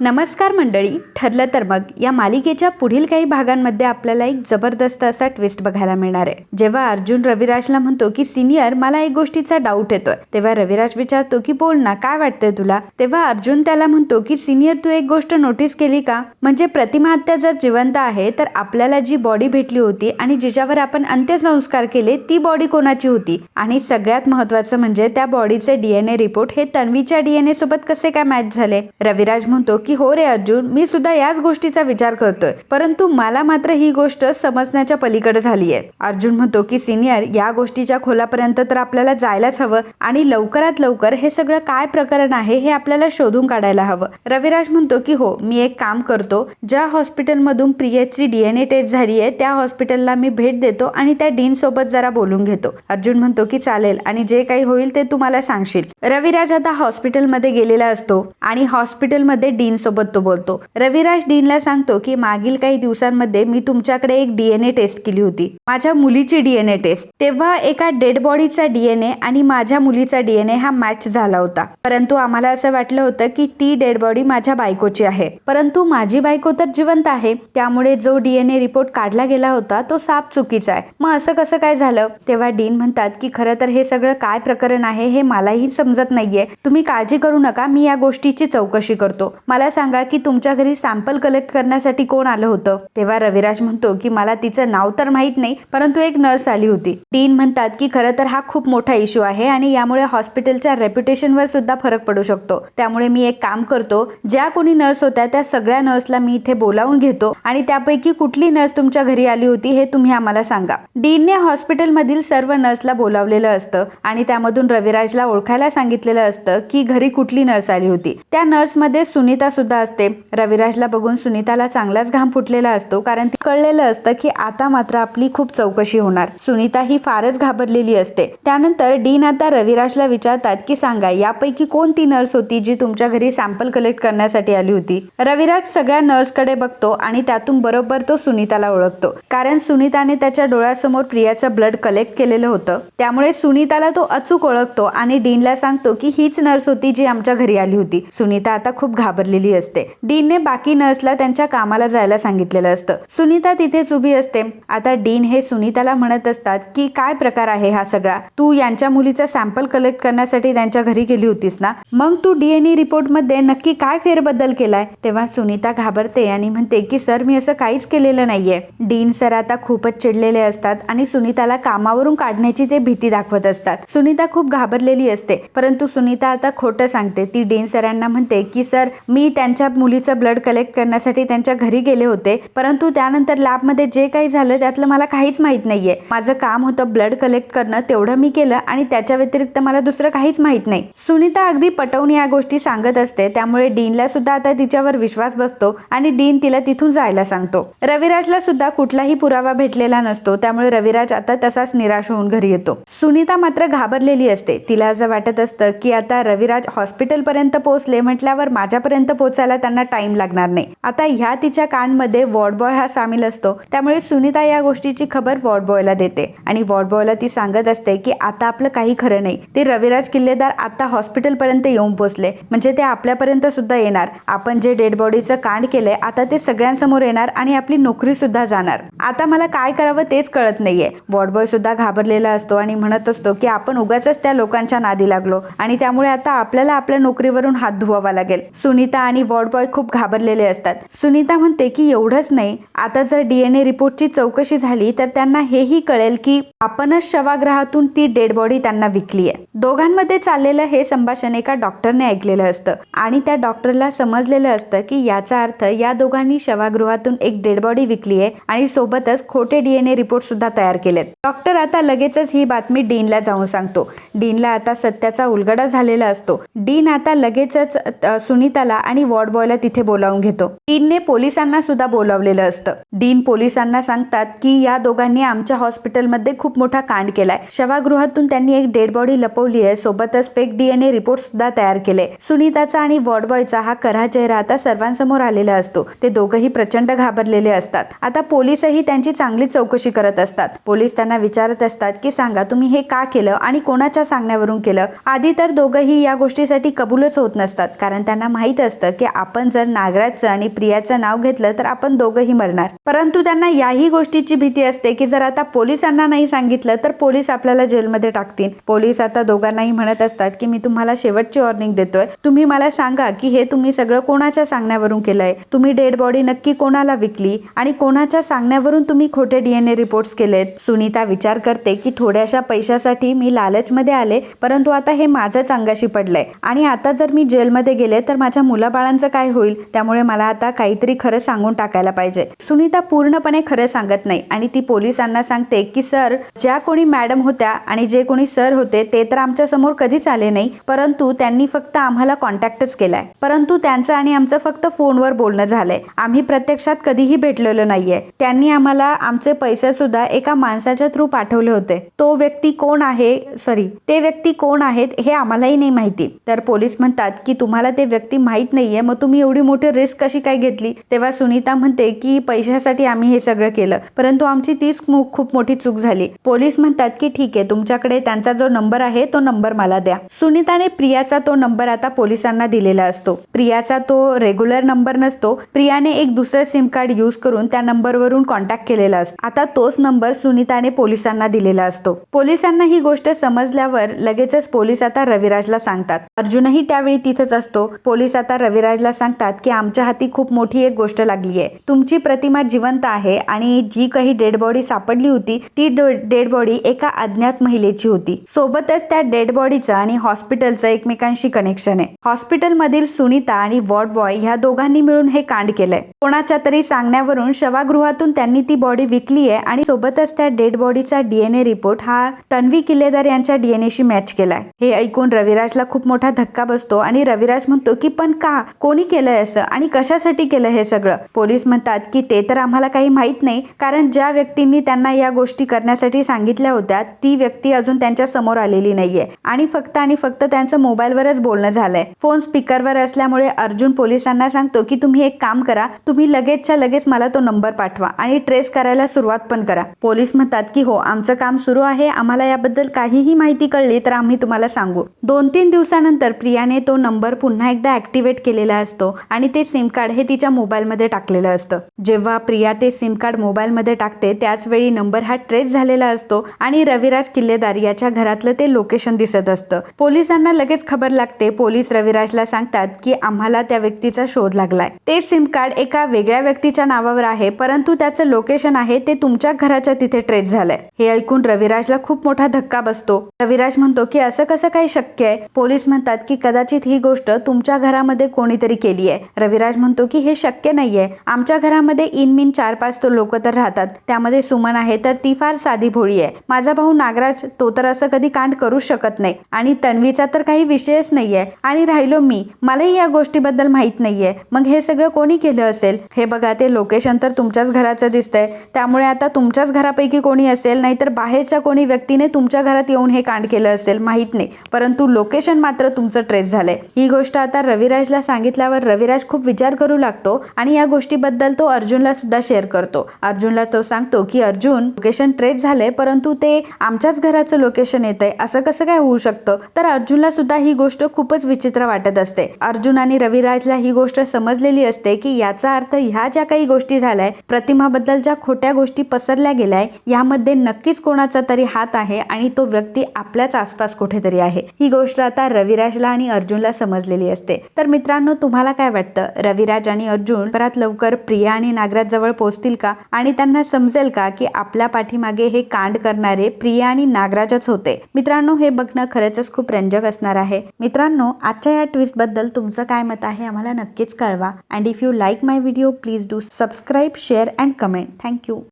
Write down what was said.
नमस्कार मंडळी ठरलं तर मग या मालिकेच्या पुढील काही भागांमध्ये आपल्याला एक जबरदस्त असा ट्विस्ट बघायला मिळणार आहे. जेव्हा अर्जुन रविराजला म्हणतो की सिनियर मला एक गोष्टीचा डाऊट येतोय. तेव्हा रविराज विचारतो की बोल ना काय वाटतंय तुला? तेव्हा अर्जुन त्याला म्हणतो की सिनियर तू एक गोष्ट नोटीस केली का? म्हणजे प्रतिमा हत्या जर जिवंत आहे तर आपल्याला जी बॉडी भेटली होती आणि जिच्यावर आपण अंत्यसंस्कार केले ती बॉडी कोणाची होती? आणि सगळ्यात महत्वाचं म्हणजे त्या बॉडीचे डीएनए रिपोर्ट हे तन्वीच्या डीएनए सोबत कसे काय मॅच झाले? रविराज म्हणतो की हो रे अर्जुन मी सुद्धा याच गोष्टीचा विचार करतोय. परंतु मला मात्र ही गोष्ट समजण्याच्या पलीकडे झाली आहे अर्जुन म्हणतो की सिनियर या गोष्टीच्या खोलापर्यंत तर आपल्याला जायलाच हवं आणि लवकरात लवकर हे सगळं काय प्रकरण आहे हे आपल्याला शोधून काढायला हवं. रविराज म्हणतो की हो मी एक काम करतो. ज्या हॉस्पिटलमधून प्रियेची डीएनए टेस्ट झाली आहे त्या हॉस्पिटलला मी भेट देतो आणि त्या डीन सोबत जरा बोलून घेतो. अर्जुन म्हणतो की चालेल आणि जे काही होईल ते तू मला सांगशील. रविराज आता हॉस्पिटलमध्ये गेलेला असतो आणि हॉस्पिटलमध्ये डीन सोबत तो बोलतो. रविराज डीनला सांगतो की मागील काही दिवसांमध्ये मी तुमच्याकडे एक डीएनए टेस्ट केली होती. माझ्या मुलीची डीएनए टेस्ट. तेव्हा एका डेड बॉडीचा डीएनए आणि माझ्या मुलीचा डीएनए हा मॅच झाला होता. परंतु आम्हाला असं वाटलं होतं की ती डेड बॉडी माझ्या बायकोची आहे. परंतु माझी बायको तर जिवंत आहे. त्यामुळे जो डीएनए रिपोर्ट काढला गेला होता तो साप चुकीचा आहे. मग असं कसं काय झालं? तेव्हा डीन म्हणतात की खरं तर हे सगळं काय प्रकरण आहे हे मलाही समजत नाहीये. तुम्ही काळजी करू नका. मी या गोष्टीची चौकशी करतो. मला सांगा की तुमच्या घरी सॅम्पल कलेक्ट करण्यासाठी कोण आलं होतं? तेव्हा रविराज म्हणतो की मला तिचं नाव तर माहीत नाही परंतु एक नर्स आली होती. डीन म्हणतात की खरं तर हा खूप मोठा इश्यू आहे आणि यामुळे हॉस्पिटलच्या रेप्युटेशनवर सुद्धा फरक पडू शकतो. त्यामुळे मी एक काम करतो ज्या कोणी नर्स होत्या त्या सगळ्या नर्सला मी इथे बोलावून घेतो आणि त्यापैकी कुठली नर्स तुमच्या घरी आली होती हे तुम्ही आम्हाला सांगा. डीनने हॉस्पिटलमधील सर्व नर्सला बोलावलेलं असतं आणि त्यामधून रविराजला ओळखायला सांगितलेलं असतं की घरी कुठली नर्स आली होती? त्या नर्समध्ये सुनीता सुद्धा असते. रविराजला बघून सुनीताला चांगलाच घाम फुटलेला असतो कारण ती कळलेलं असतं की आता मात्र आपली खूप चौकशी होणार. सुनीता ही फारच घाबरलेली असते. त्यानंतर डीन आता रविराजला विचारतात की सांगा यापैकी कोण ती नर्स होती जी तुमच्या घरी सॅम्पल कलेक्ट करण्यासाठी आली होती? रविराज सगळ्या नर्सकडे बघतो आणि त्यातून बरोबर तो सुनीताला ओळखतो. कारण सुनीताने त्याच्या डोळ्यासमोर प्रियाचं ब्लड कलेक्ट केलेलं होतं. त्यामुळे सुनीताला तो अचूक ओळखतो आणि डीनला सांगतो की हीच नर्स होती जी आमच्या घरी आली होती. सुनीता आता खूप घाबरलेली असते. डीनने बाकी नर्सला त्यांच्या कामाला जायला सांगितलेलं असतं. सुनीता तिथेच उभी असते. आता डीन हे सुनीताला म्हणत असतात की काय प्रकार आहे हा सगळा? तू यांच्या मुलीचा सॅम्पल कलेक्ट करण्यासाठी त्यांच्या घरी गेली होतीस ना? मग तू डीएनए रिपोर्टमध्ये नक्की काय फेरबदल केलाय? तेव्हा सुनीता घाबरते आणि म्हणते की सर मी असं काहीच केलेलं नाहीये. डीन सर आता खूपच चिडलेले असतात आणि सुनीताला कामावरून काढण्याची ते भीती दाखवत असतात. सुनीता खूप घाबरलेली असते. परंतु सुनीता आता खोटं सांगते. ती डीन सरांना म्हणते की सर मी त्यांच्या मुलीचं ब्लड कलेक्ट करण्यासाठी त्यांच्या घरी गेले होते. परंतु त्यानंतर लॅबमध्ये जे काही झालं त्यातलं मला काहीच माहीत नाहीये. माझं काम होतं ब्लड कलेक्ट करणं तेवढं मी केलं आणि त्याच्या व्यतिरिक्त मला दुसरं काहीच माहीत नाही. सुनीता अगदी पटवून या गोष्टी सांगत असते. त्यामुळे डीनला सुद्धा आता तिच्यावर विश्वास बसतो आणि डीन तिला तिथून जायला सांगतो. रविराजला सुद्धा कुठलाही पुरावा भेटलेला नसतो. त्यामुळे रविराज आता तसाच निराश होऊन घरी येतो. सुनीता मात्र घाबरलेली असते. तिला असं वाटत असतं की आता रविराज हॉस्पिटल पर्यंत पोहोचले म्हटल्यावर माझ्यापर्यंत पोहोचायला त्यांना टाइम लागणार नाही. आता ह्या तिच्या कानमध्ये वॉर्ड बॉय हा सामील असतो. त्यामुळे सुनीता या गोष्टीची खबर वॉर्ड बॉयला देते. आणि वॉर्ड बॉयला ती सांगत असते की आता आपलं काही खरं नाही. ते रविराज किल्लेदार आता हॉस्पिटल पर्यंत येऊन पोहोचले म्हणजे ते आपल्यापर्यंत सुद्धा येणार. आपण जे डेड बॉडीचं कांड केलंय आता ते सगळ्यांसमोर येणार आणि आपली नोकरी सुद्धा जाणार. आता मला काय करावं तेच कळत नाहीये. वॉर्ड बॉय सुद्धा घाबरलेला असतो आणि म्हणत असतो की आपण उगाच त्या लोकांच्या नादी लागलो. आणि त्यामुळे आता आपल्याला आपल्या नोकरीवरून हात धुवावा लागेल. सुनीता आणि वॉर्ड बॉय खूप घाबरलेले असतात. सुनीता म्हणते की एवढंच नाही. आता जर डीएनए रिपोर्टची चौकशी झाली तर त्यांना हेही कळेल की आपणच शवाग्रहातून ती डेड बॉडी त्यांना विकली आहे. दोघांमध्ये चाललेलं हे संभाषण एका डॉक्टरने ऐकलेलं असतं. आणि त्या डॉक्टरला समजलेलं असतं की याचा अर्थ या दोघांनी शवागृहातून एक डेड बॉडी विकली आहे आणि सोबतच खोटे डीएनए रिपोर्ट सुद्धा तयार केलेत. डॉक्टर आता लगेचच ही बातमी डीनला जाऊन सांगतो. डीनला आता सत्याचा उलगडा झालेला असतो. डीन आता लगेचच सुनीताला आणि वॉर्ड बॉयला तिथे बोलावून घेतो. डीनने पोलिसांना सुद्धा बोलावलेलं असतं. डीन पोलिसांना सांगतात की या दोघांनी आमच्या हॉस्पिटलमध्ये खूप मोठा कांड केलाय. शवागृहातून त्यांनी एक डेड बॉडी लपवली आहे. सोबतच फेक डीएनए रिपोर्ट सुद्धा तयार केले. सुनीताचा आणि वॉर्ड बॉयचा हा करा चेहरा आता सर्वांसमोर आलेला असतो. ते दोघंही प्रचंड घाबरलेले असतात. आता पोलीसही त्यांची चांगली चौकशी करत असतात. पोलीस त्यांना विचारत असतात की सांगा तुम्ही हे का केलं आणि कोणाच्या सांगण्यावरून केलं? आधी तर दोघंही या गोष्टीसाठी कबूलच होत नसतात कारण त्यांना माहीत असतं असतं की आपण जर नागराजचं आणि प्रियाचं नाव घेतलं तर आपण दोघंही मरणार. परंतु त्यांना याही गोष्टीची भीती असते की जर आता पोलिसांना नाही सांगितलं तर पोलीस आपल्याला जेलमध्ये टाकतील. पोलीस आता दोघांनाही म्हणत असतात की मी तुम्हाला शेवटची वॉर्निंग देतोय. तुम्ही मला सांगा की हे तुम्ही सगळं कोणाच्या सांगण्यावरून केलंय? तुम्ही डेड बॉडी नक्की कोणाला विकली? आणि कोणाच्या सांगण्यावरून तुम्ही खोटे डीएनए रिपोर्ट्स केलेत? सुनीता विचार करते की थोड्याशा पैशासाठी मी लालचमध्ये आले परंतु आता हे माझ्याच अंगाशी पडलंय. आणि आता जर मी जेलमध्ये गेले तर माझ्या बाळांचं काय होईल त्यामुळे मला आता काहीतरी खरं सांगून टाकायला पाहिजे. सुनीता पूर्णपणे खरं सांगत नाही आणि ती पोलिसांना सांगते की सर ज्या कोणी मॅडम होत्या आणि जे कोणी सर होते ते तर आमच्यासमोर कधीच आले नाही परंतु त्यांनी फक्त आम्हाला कॉन्टॅक्टच केलाय. परंतु त्यांचं आणि आमचं फक्त फोनवर बोलणं झालंय. आम्ही प्रत्यक्षात कधीही भेटलेलो नाहीये. त्यांनी आम्हाला आमचे पैसे सुद्धा एका माणसाच्या थ्रू पाठवले होते. तो व्यक्ती कोण आहे सॉरी ते व्यक्ती कोण आहेत हे आम्हालाही नाही माहिती. तर पोलीस म्हणतात की तुम्हाला ते व्यक्ती माहीत नाही नाहीये मग तुम्ही एवढी मोठी रिस्क कशी काय घेतली? तेव्हा सुनीता म्हणते की पैशासाठी आम्ही हे सगळं केलं. परंतु आमची तीच खूप मोठी चूक झाली. पोलीस म्हणतात की ठीक आहे तुमच्याकडे त्यांचा जो नंबर आहे तो नंबर मला द्या. सुनीताने प्रियाचा तो नंबर आता पोलिसांना दिलेला असतो. प्रियाचा तो रेग्युलर नंबर नसतो. प्रियाने एक दुसरं सिम कार्ड यूज करून त्या नंबरवरून कॉन्टॅक्ट केलेला असतो. आता तोच नंबर सुनीताने पोलिसांना दिलेला असतो. पोलिसांना ही गोष्ट समजल्यावर लगेचच पोलीस आता रविराजला सांगतात. अर्जुनही त्यावेळी तिथेच असतो. पोलीस आता रविराजला सांगतात की आमच्या हाती खूप मोठी एक गोष्ट लागली आहे तुमची प्रतिमा जिवंत आहे आणि जी काही डेड बॉडी सापडली होती ती डेड बॉडी एका अज्ञात महिलेची होती. सोबतच त्या डेड बॉडीचं आणि हॉस्पिटलचं एकमेकांशी कनेक्शन आहे. हॉस्पिटलमधील सुनीता आणि वॉर्ड बॉय ह्या दोघांनी मिळून हे कांड केलंय. कोणाच्या तरी सांगण्यावरून शवागृहातून त्यांनी ती बॉडी विकली आहे आणि सोबतच त्या डेड बॉडीचा डीएनए रिपोर्ट हा तन्वी किल्लेदार यांच्या डीएनएशी मॅच केलाय. हे ऐकून रविराजला खूप मोठा धक्का बसतो आणि रविराज म्हणतो की पण का कोणी केलंय असं? आणि कशासाठी केलं हे सगळं? पोलीस म्हणतात की ते तर आम्हाला काही माहीत नाही कारण ज्या व्यक्तींनी त्यांना या गोष्टी करण्यासाठी सांगितल्या होत्या ती व्यक्ती अजून त्यांच्यासमोर आलेली नाहीये. आणि फक्त आणि फक्त त्यांचं मोबाईलवरच बोलणं झालंय. फोन स्पीकरवर असल्यामुळे अर्जुन पोलिसांना सांगतो की तुम्ही एक काम करा तुम्ही लगेचच्या लगेच मला तो नंबर पाठवा आणि ट्रेस करायला सुरुवात पण करा. पोलीस म्हणतात की हो आमचं काम सुरू आहे आम्हाला याबद्दल काहीही माहिती कळली तर आम्ही तुम्हाला सांगू. दोन तीन दिवसानंतर प्रियाने तो नंबर पुन्हा एकदा ऍक्टिव्हेट केलेला असतो आणि ते सिम कार्ड हे तिच्या मोबाईलमध्ये टाकलेलं असतं. जेव्हा प्रिया ते सिम कार्ड मोबाईलमध्ये टाकते त्याच वेळी नंबर हा ट्रेस झालेला असतो आणि रविराज किल्लेदार याच्या घरातलं ते लोकेशन दिसत असतं. पोलिसांना लगेच खबर लागते. पोलीस रविराजला सांगतात की आम्हाला त्या व्यक्तीचा शोध लागलाय. ते सिम कार्ड एका वेगळ्या व्यक्तीच्या नावावर आहे परंतु त्याचं लोकेशन आहे ते तुमच्या घराच्या तिथे ट्रेस झालंय. हे ऐकून रविराजला खूप मोठा धक्का बसतो. रविराज म्हणतो की असं कसं काही शक्य आहे? पोलीस म्हणतात की कदाचित ही गोष्ट तुमच्या घरामध्ये कोणीतरी केली आहे. रविराज म्हणतो की हे शक्य नाहीये. आमच्या घरामध्ये इनमिन चार पाच तो लोक तर राहतात. त्यामध्ये सुमन आहे तर ती फार साधी भोळी आहे. माझा भाऊ नागराज तो तर असं कधी कांड करू शकत नाही. आणि तन्वीचा तर काही विषयच नाहीये. आणि राहिलो मी. मलाही या गोष्टीबद्दल माहीत नाहीये. मग हे सगळं कोणी केलं असेल? हे बघा ते लोकेशन तर तुमच्याच घराचं दिसतंय. त्यामुळे आता तुमच्याच घरापैकी कोणी असेल? नाहीतर बाहेरच्या कोणी व्यक्तीने तुमच्या घरात येऊन हे कांड केलं असेल? माहीत नाही. परंतु लोकेशन मात्र तुमचं ट्रेस झालंय. ही गोष्ट आता रविराजला सांगितल्यावर रविराज खूप विचार करू लागतो आणि या गोष्टीबद्दल तो अर्जुनला सुद्धा शेअर करतो. अर्जुनला तो सांगतो की अर्जुन लोकेशन ट्रेस झालंय परंतु ते आमच्याच घराचं लोकेशन येत आहे असं कसं काय होऊ शकतं? तर अर्जुनला सुद्धा ही गोष्ट खूपच विचित्र वाटत असते. अर्जुन आणि रविराजला ही गोष्ट समजलेली असते की याचा अर्थ ह्या ज्या काही गोष्टी झाल्याय प्रतिमाबद्दल ज्या खोट्या गोष्टी पसरल्या गेल्या यामध्ये नक्कीच कोणाचा तरी हात आहे आणि तो व्यक्ती आपल्याच आसपास कुठेतरी आहे. ही गोष्ट आता रविराजला आणि अर्जुनला समजलेली असते. तर मित्रांनो मित्रांनो तुम्हाला काय वाटतं? रविराज आणि अर्जुन परत लवकर प्रिया आणि नागराज जवळ पोहोचतील का? आणि त्यांना समजेल का की आपल्या पाठीमागे हे कांड करणारे प्रिया आणि नागराजच होते? मित्रांनो हे बघणं खरंच खूप रंजक असणार आहे. मित्रांनो आजच्या या ट्विस्टबद्दल तुमचं काय मत आहे आम्हाला नक्कीच कळवा. And if you like my video please do subscribe share and comment thank you